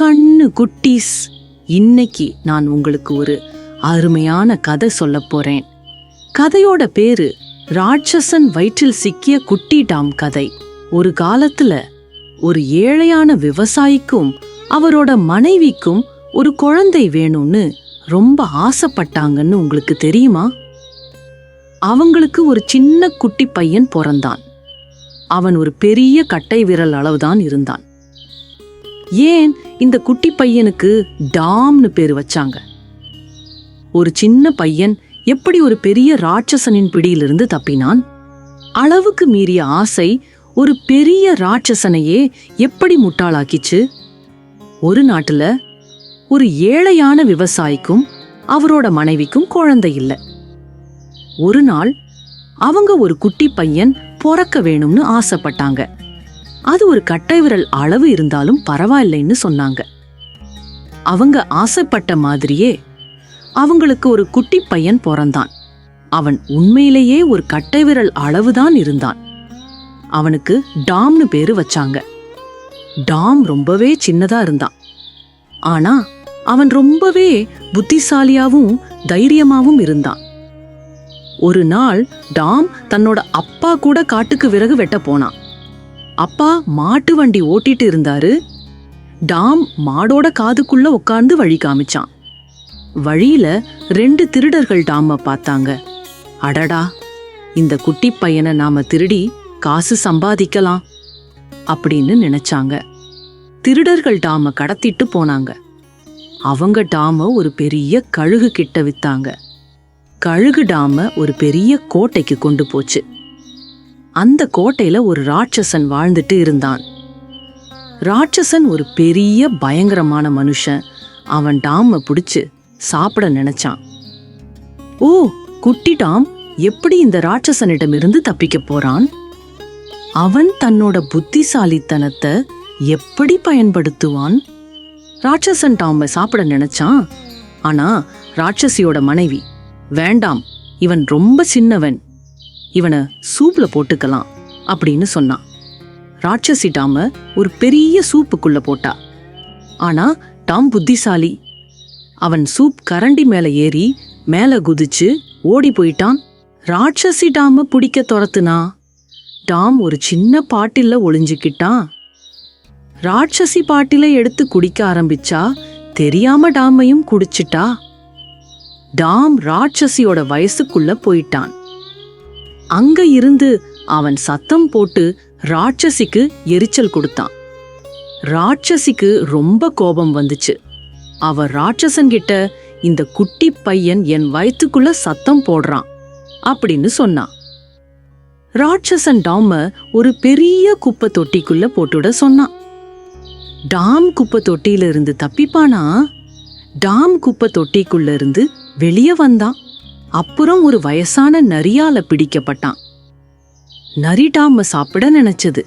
கண்ணு குட்டீஸ். இன்னைக்கு நான் உங்களுக்கு ஒரு அருமையான கதை சொல்ல போறேன். கதையோட பேரு ராட்சசன் வயிற்றில் சிக்கிய குட்டி டாம் கதை. ஒரு காலத்துல ஒரு ஏழையான விவசாயிக்கும் அவரோட மனைவிக்கும் ஒரு குழந்தை வேணும்னு ரொம்ப ஆசைப்பட்டாங்கன்னு உங்களுக்கு தெரியுமா? அவங்களுக்கு ஒரு சின்ன குட்டி பையன் பிறந்தான். அவன் ஒரு பெரிய கட்டை விரல் அளவுதான் இருந்தான். ஏன் இந்த குட்டி பையனுக்கு டாம்னு பேர் வச்சாங்க? ஒரு சின்ன பையன் எப்படி ஒரு பெரிய ராட்சசனின் பிடியிலிருந்து தப்பினான்? அளவுக்கு மீறிய ஆசை ஒரு பெரிய ராட்சசனையே எப்படி முட்டாளாக்கிச்சு? ஒரு நாட்டுல ஒரு ஏழையான விவசாயிக்கும் அவரோட மனைவிக்கும் குழந்தை இல்லை. ஒரு நாள் அவங்க ஒரு குட்டி பையன் பிறக்க வேணும்னு ஆசைப்பட்டாங்க. அது ஒரு கட்டை விரல் அளவு இருந்தாலும் பரவாயில்லைன்னு சொன்னாங்க. அவங்க ஆசைப்பட்ட மாதிரியே அவங்களுக்கு ஒரு குட்டி பையன் பிறந்தான். அவன் உண்மையிலேயே ஒரு கட்டை விரல் அளவுதான் இருந்தான். அவனுக்கு டாம்னு பேரு வச்சாங்க. டாம் ரொம்பவே சின்னதா இருந்தான். ஆனா அவன் ரொம்பவே புத்திசாலியாவும் தைரியமாவும் இருந்தான். ஒரு நாள் டாம் தன்னோட அப்பா கூட காட்டுக்கு விறகு வெட்ட போனான். அப்பா மாட்டு வண்டி ஓட்டிட்டு இருந்தாரு. டாம் மாடோட காதுக்குள்ள உட்கார்ந்து வழி காமிச்சான். வழியில ரெண்டு திருடர்கள் டாம பார்த்தாங்க. அடடா இந்த குட்டி பையனை நாம திருடி காசு சம்பாதிக்கலாம் அப்படின்னு நினைச்சாங்க. திருடர்கள் டாம கடத்திட்டு போனாங்க. அவங்க டாம ஒரு பெரிய கழுகு கிட்ட வித்தாங்க. கழுகு டாம ஒரு பெரிய கோட்டைக்கு கொண்டு போச்சு. அந்த கோட்டையில ஒரு ராட்சசன் வாழ்ந்துட்டு இருந்தான். ராட்சசன் ஒரு பெரிய பயங்கரமான மனுஷன். அவன் டாமை பிடிச்சு சாப்பிட நினைச்சான். ஓ குட்டி டாம் எப்படி இந்த ராட்சசனிடமிருந்து தப்பிக்க போறான்? அவன் தன்னோட புத்திசாலித்தனத்தை எப்படி பயன்படுத்துவான்? ராட்சசன் டாமை சாப்பிட நினைச்சான். ஆனா ராட்சசியோட மனைவி வேண்டாம் இவன் ரொம்ப சின்னவன். இவனை சூப்ல போட்டுக்கலாம் அப்படின்னு சொன்னான். ராட்சசி டாம ஒரு பெரிய சூப்புக்குள்ள போட்டா. ஆனா டாம் புத்திசாலி. அவன் சூப் கரண்டி மேல ஏறி மேல குதிச்சு ஓடி போயிட்டான். ராட்சசி டாம பிடிக்க துரத்துனா? டாம் ஒரு சின்ன பாட்டில ஒளிஞ்சுக்கிட்டான். ராட்சசி பாட்டில எடுத்து குடிக்க ஆரம்பிச்சா தெரியாம டாமையும் குடிச்சிட்டா. டாம் ராட்சசியோட வயசுக்குள்ள போயிட்டான். அங்க இருந்து அவன் சத்தம் போட்டு ராட்சசிக்கு எரிச்சல் கொடுத்தான். ராட்சசிக்கு ரொம்ப கோபம் வந்துச்சு. அவ ராட்சசன் கிட்ட இந்த குட்டி பையன் என் வயித்துக்குள்ள சத்தம் போடுறான் அப்படின்னு சொன்னான். ராட்சசன் டாம ஒரு பெரிய குப்பை தொட்டிக்குள்ள போட்டுட சொன்னான். டாம் குப்பை தொட்டியில இருந்து தப்பிப்பானா? டாம் குப்பை தொட்டிக்குள்ள இருந்து வெளியே வந்தான். அப்புறம் ஒரு வயசான நரியால பிடிக்கப்பட்டான். நரி டாம சாப்பிட நினைச்சது.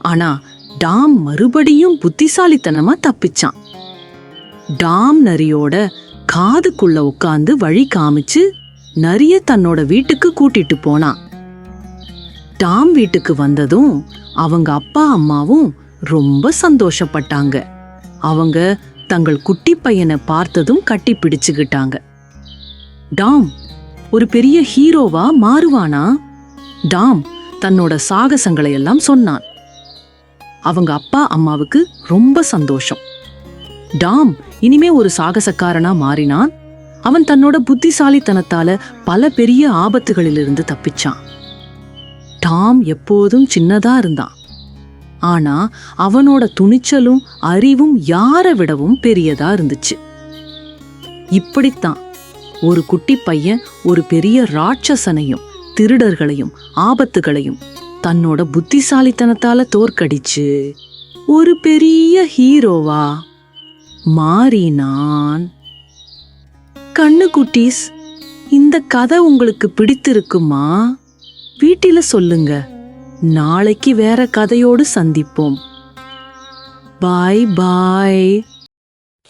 ஆனா டாம் மறுபடியும் புத்திசாலித்தனமா தப்பிச்சான். டாம் நரியோட காதுக்குள்ள உட்காந்து வழி காமிச்சு நரிய தன்னோட வீட்டுக்கு கூட்டிட்டு போனான். டாம் வீட்டுக்கு வந்ததும் அவங்க அப்பா அம்மாவும் ரொம்ப சந்தோஷப்பட்டாங்க. அவங்க தங்கள் குட்டி பையனை பார்த்ததும் கட்டி பிடிச்சுக்கிட்டாங்க. டாம் ஒரு பெரிய ஹீரோவா மாறுவானா? டாம் தன்னோட சாகசங்களை எல்லாம் சொன்னான். அவங்க அப்பா அம்மாவுக்கு ரொம்ப சந்தோஷம். டாம் இனிமே ஒரு சாகசக்காரனா மாறினான். அவன் தன்னோட புத்திசாலித்தனத்தால பல பெரிய ஆபத்துகளிலிருந்து தப்பிச்சான். டாம் எப்போதும் சின்னதா இருந்தான். ஆனா அவனோட துணிச்சலும் அறிவும் யாரை விடவும் பெரியதா இருந்துச்சு. இப்படித்தான். ஒரு குட்டி பையன் ஒரு பெரிய ராட்சசனையும் திருடர்களையும் ஆபத்துகளையும் தன்னோட புத்திசாலித்தனத்தால தோற்கடிச்சு ஒரு பெரிய ஹீரோவா மாறினான். கண்ணு குட்டீஸ் இந்த கதை உங்களுக்கு பிடித்திருக்குமா? வீட்டில சொல்லுங்க. நாளைக்கு வேற கதையோடு சந்திப்போம். பாய் பாய்.